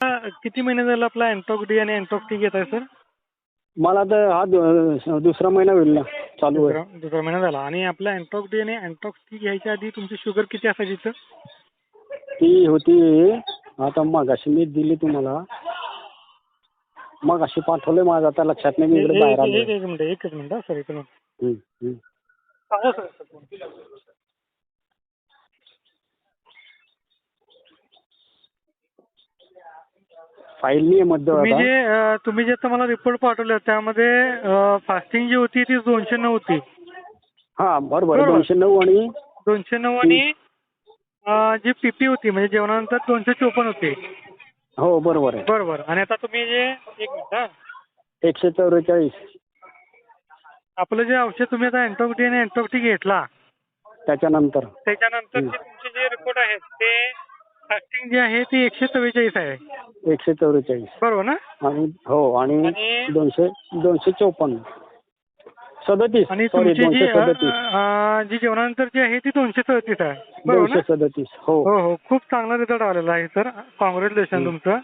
किती महिने झाला आपला अँटॉक डी आणि अँटॉक टी घेत आहे सर मला तर हा दु- दुसरा महिना होईल ना चालू आहे. दुसरा दुसरा महिना झाला. आणि आपला अँटॉक डी आणि अँटॉक टी घ्यायच्या आधी तुमची शुगर किती असायची सर ती होती आता मग अशी मी दिली तुम्हाला. मग अशी पाठवले माझं आता लक्षात नाही मी इकडे बाहेर एक एक- एक मिनिट एकच मिनिट सर एक मिनिट हं, हं. सांगा सर सर. फाईल नाही आहे मध्ये तुम्ही जे अं, तुम्ही जे आता मला रिपोर्ट पाठवले त्यामध्ये फास्टिंग जी होती ती दोनशे नऊ होती. हा बरोबर. बरोबर. दोनशे नऊ आणि? दोनशे नऊ आणि अं, जी पीपी होती म्हणजे जेवणानंतर दोनशे चोपन्न होती. हो बरोबर आहे. बरोबर. आणि आता तुम्ही जे एक मिनिट हा. एकशे चौवेचाळीस. आपलं जे औषध तुम्ही आता अँटॉक आणि अँटॉक घेतला त्याच्यानंतर. त्याच्यानंतर जे तुमचे जे रिपोर्ट आहेत ते फास्टिंग जे आहे ती एकशे चव्वेचाळीस आहे. एकशे चौवेचाळीस. बरोबर ना? आणि हो आणि दोनशे दोनशे चौपन्न. सदतीस. आणि तुमची जी दोनशे अं, अं, जी जेवणानंतर जी आहे ती दोनशे सदतीस आहे. बरोबर ना? दोनशे सदतीस हो. हो हो. खूप चांगला रिझल्ट आलेला आहे सर कॉंग्रॅच्युलेशन तुमचं.